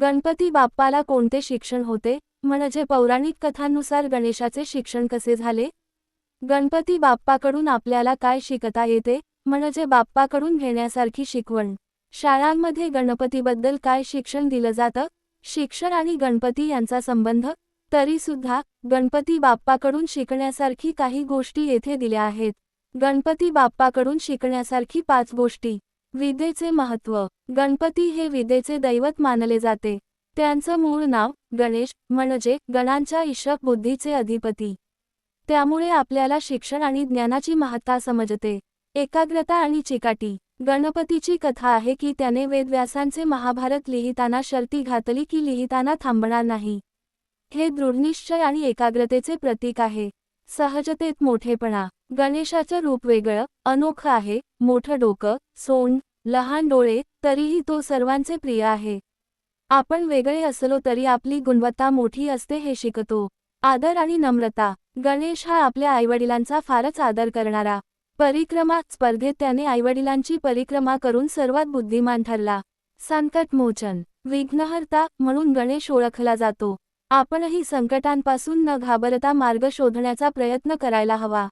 गणपती बाप्पाला कोणते शिक्षण होते? म्हणजे पौराणिक कथांनुसार गणेशाचे शिक्षण कसे झाले? गणपती बाप्पाकडून आपल्याला काय शिकता येते? म्हणजे बाप्पाकडून घेण्यासारखी शिकवण. शाळांमध्ये गणपतीबद्दल काय शिक्षण दिलं जातं? शिक्षण आणि गणपती यांचा संबंध? तरी सुद्धा गणपती बाप्पाकडून शिकण्यासारखी काही गोष्टी येथे दिल्या आहेत. गणपती बाप्पाकडून शिकण्यासारखी पाच गोष्टी. विदेचे महत्त्व गणपती हे विदेचे दैवत मानले जाते. त्यांचं मूळ नाव गणेश म्हणजे गणांच्या इशक बुद्धीचे अधिपती. त्यामुळे आपल्याला शिक्षण आणि ज्ञानाची महत्ता समजते. एकाग्रता आणि चिकाटी. गणपतीची कथा आहे की त्याने वेदव्यासांचे महाभारत लिहिताना शर्ती घातली की लिहिताना थांबणार नाही. हे दृढनिश्चय आणि एकाग्रतेचे प्रतीक आहे. सहजतेत मोठेपणा. गणेशाचं रूप वेगळं अनोखं आहे मोठं डोकं सोंड लहान डोळे तरीही तो सर्वांचे प्रिय आहे. आपण वेगळे असलो तरी आपली गुणवत्ता मोठी असते हे शिकतो. आदर आणि नम्रता. गणेश हा आपल्या आईवडिलांचा फारच आदर करणारा. परिक्रमा स्पर्धेत त्याने आईवडिलांची परिक्रमा करून सर्वात बुद्धिमान ठरला. संकटमोचन. विघ्नहर्ता म्हणून गणेश ओळखला जातो. आपणही संकटांपासून न घाबरता मार्ग शोधण्याचा प्रयत्न करायला हवा.